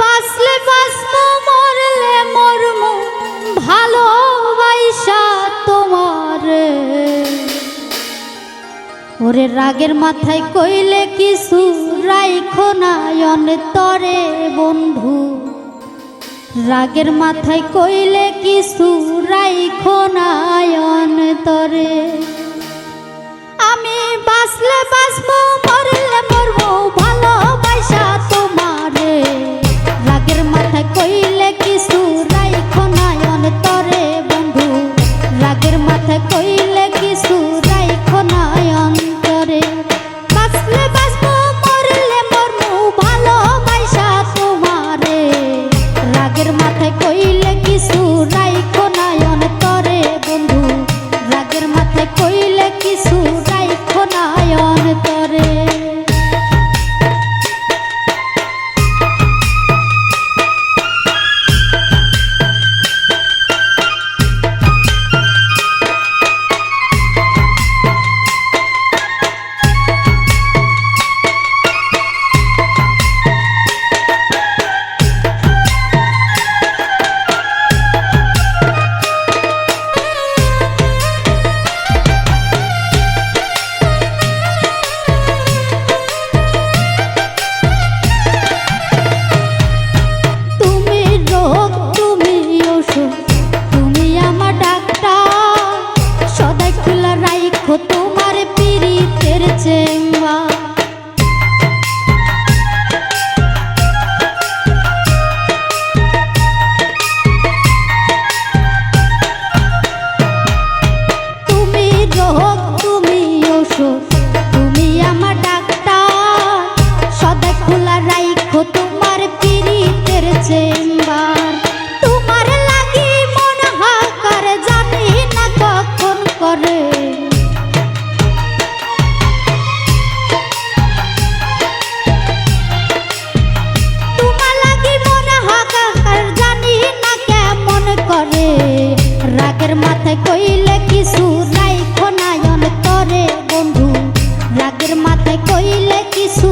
বাঁচলে বাঁচবো, মরলে মরম ভালোবাসা তোমার। ওরে রাগের মাথায় কইলে কিছু রাইখো না, অন্তরে বন্ধু। রাগের মাথায় কইলে কিছু রাইখো না, অন্তরে। আমি বাসলে ¡Gracias! সাথে কইলে কিছু রাইখো নায়ন তরে বন্ধু। রাগের মাথায় কইলে কিছু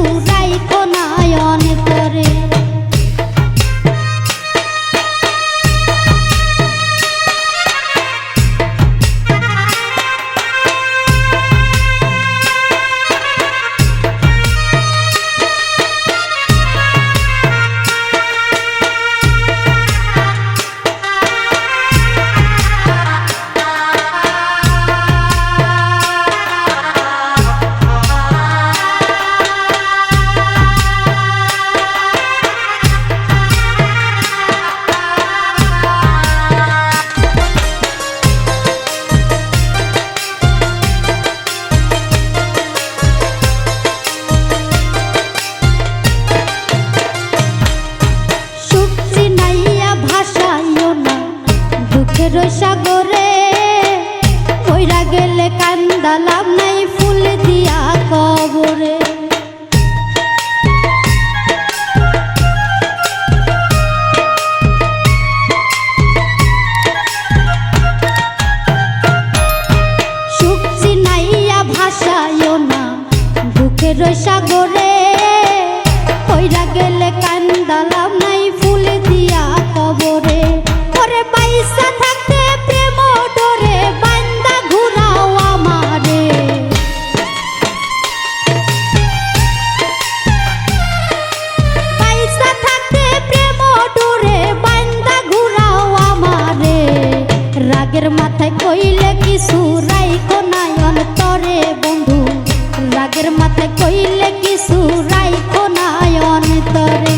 কইলে কিছু রাইকো নাই অন্তরে বন্ধু। রাগের মাথায় কইলে কিছু রাইকো নাই অন্তরে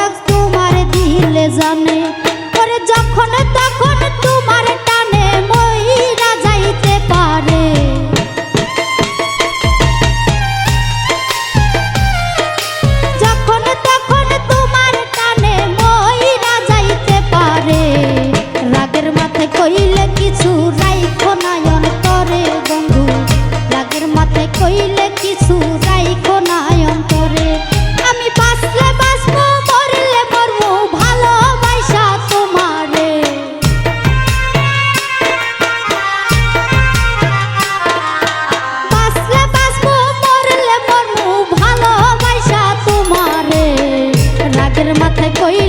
দিলে জানে। ওরে যখন তখন তোমার টানে মইরা যাইতে পারে। যখন তখন তোমার টানে মইরা যাইতে পারে। রাগের মাথায় কইলে কিছু कोई